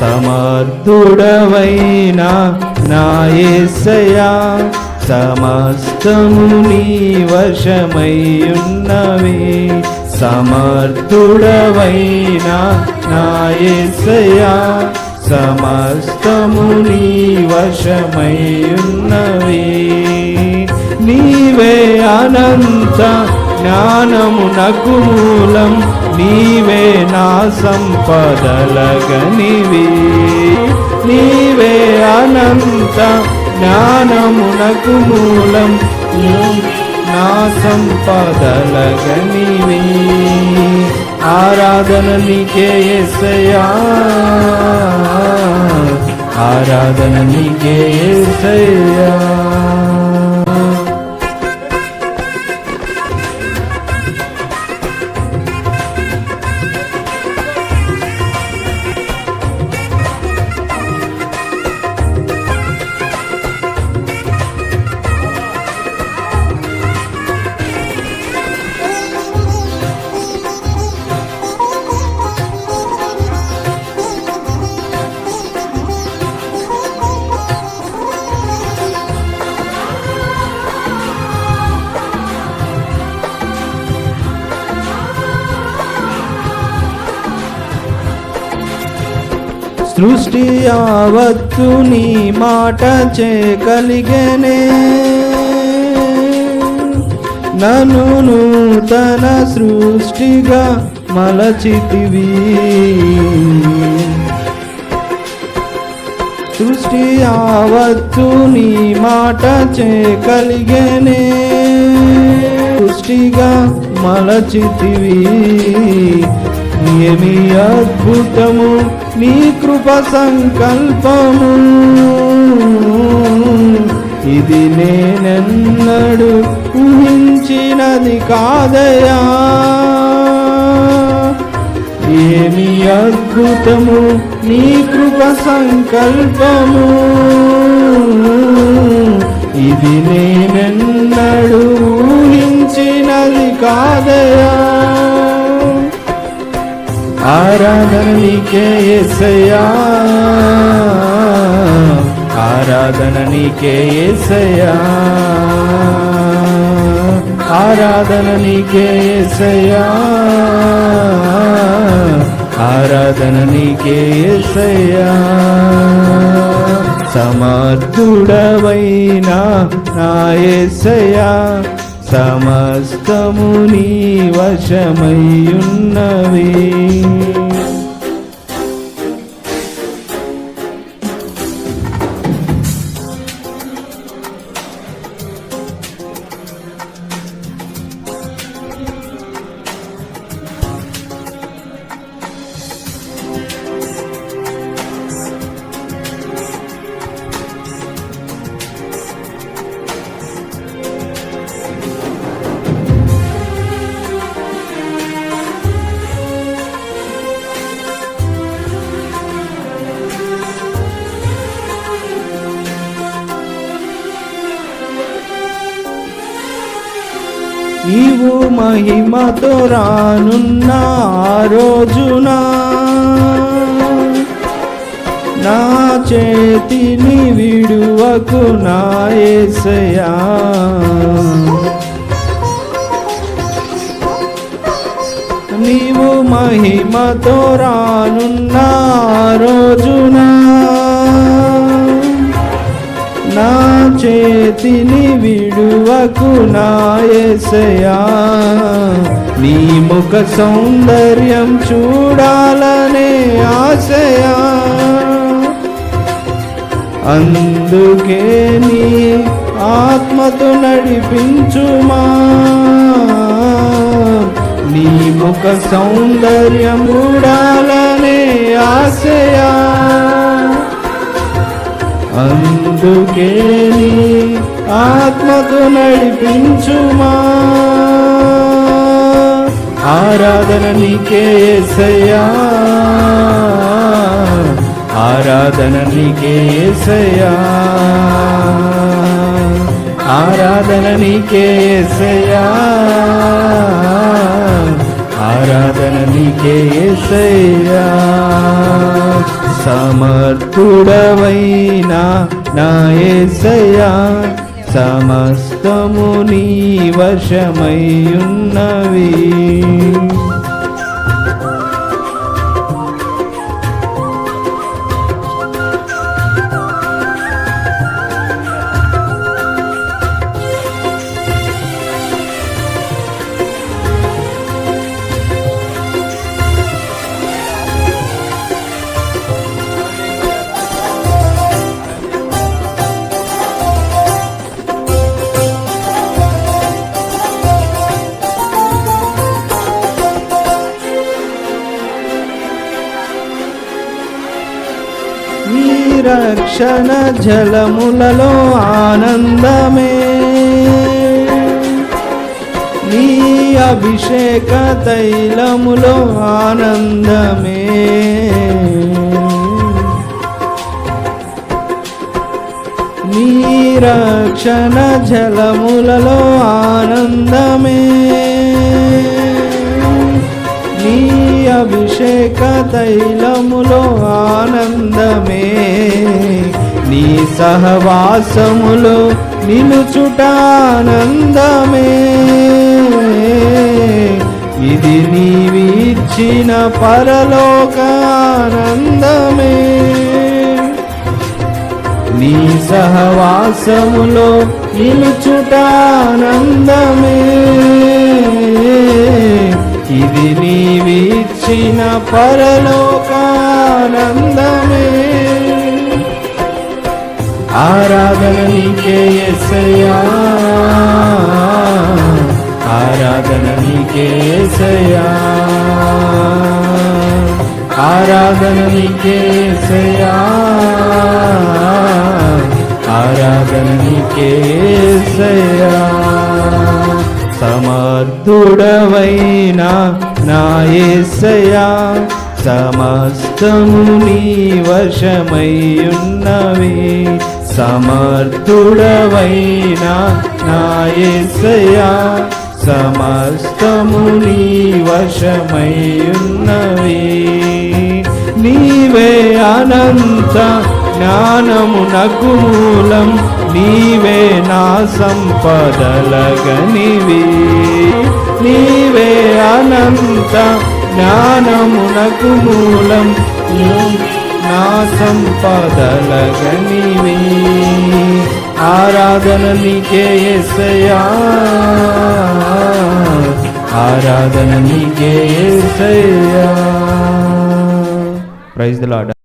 సమర్థుడవైన నాయసయా సమస్తము నీ వశమయ్యున్నవే. సమర్థుడవైన నాయసయా సమస్తము నీ వశమయ్యున్నవే. నీవే అనంత జ్ఞానమునకు మూలం నీవే నా సంపదలగనివి. నీవే అనంత జ్ఞానమునకు మూలం. నా సంపదలగనివి. ఆరాధన నీకే ఎసయా ఆరాధన నీకే ఎసయ్యా సృష్టి యావత్తు నీ మాట చేయగలిగేనే. నన్ను నూతన సృష్టిగా మలచితివి. సృష్టి యావత్తు నీ మాట కలిగనే సృష్టిగా మలచితివి. ఏమి అద్భుతము నీ కృప సంకల్పము ఇది నేనెన్నడు ఊహించినది కాదయా ఏమి అద్భుతము నీ కృప సంకల్పము. ఇది నేనెన్నడు ఊహించినది కాదయా ఆరాధన నీకే ఎసయ్యా ఆరాధన నీకే ఎసయ్యా ఆరాధన నీకే ఎసయ్యా ఆరాధన నీకే ఎసయ్యా సమర్థుడవైనా నా ఎసయ్యా సమస్తము నీ వశమయ్యున్నవి నీవు మహిమతో రానున్న ఆ రోజున నా చేతిని విడువకు నా ఏసయా నీవు మహిమతో రానున్న రోజున చేతిని విడువకు నాయసయా నీ ముఖ సౌందర్యం చూడాలనే ఆశయా. అందుకే నీ ఆత్మతో నడిపించుమా. నీ ముఖ సౌందర్యం చూడాలనే ఆశయా. అందుకే నీ ఆత్మకు నడిపించుమా. ఆరాధన నీకే ఏసయ్యా. ఆరాధన నీకే ఏసయ్యా. ఆరాధన నీకే ఏసయ్యా. ఆరాధన నీకే ఏసయ్యా. సమర్థుడవైనా నాయసయా సమస్తము నీ వశమై నీ రక్షణ జలములలో ఆనందమే. నీ అభిషేక తైలములో ఆనందమే. నీ రక్షణ జలములలో ఆనందమే. అభిషేక తైలములో ఆనందమే. నీ సహవాసములో నిలుచుట ఆనందమే ఇది నీవిచ్చిన పరలోక ఆనందమే నీ సహవాసములో నిలుచుట నీవిచ్చిన పరలోకానందమే ఆరాధన నీకే ఎసయా ఆరాధన నీకే ఎసయా ఆరాధన సమర్థుడవైన నాయసయా సమస్తము నీ వశమై సమర్థుడవైన నాయసయా సమస్తము నీ వశమై నీవే అనంత జ్ఞానము నకు మూలం నీవే నా సంపదలగనివి. నీవే అనంత జ్ఞానము నకు మూలం నా సంపదలగనివి. ఆరాధన నీకే ఎసయా ఆరాధన నీకే ఎసయా ప్రైజ్ ద లార్డ్.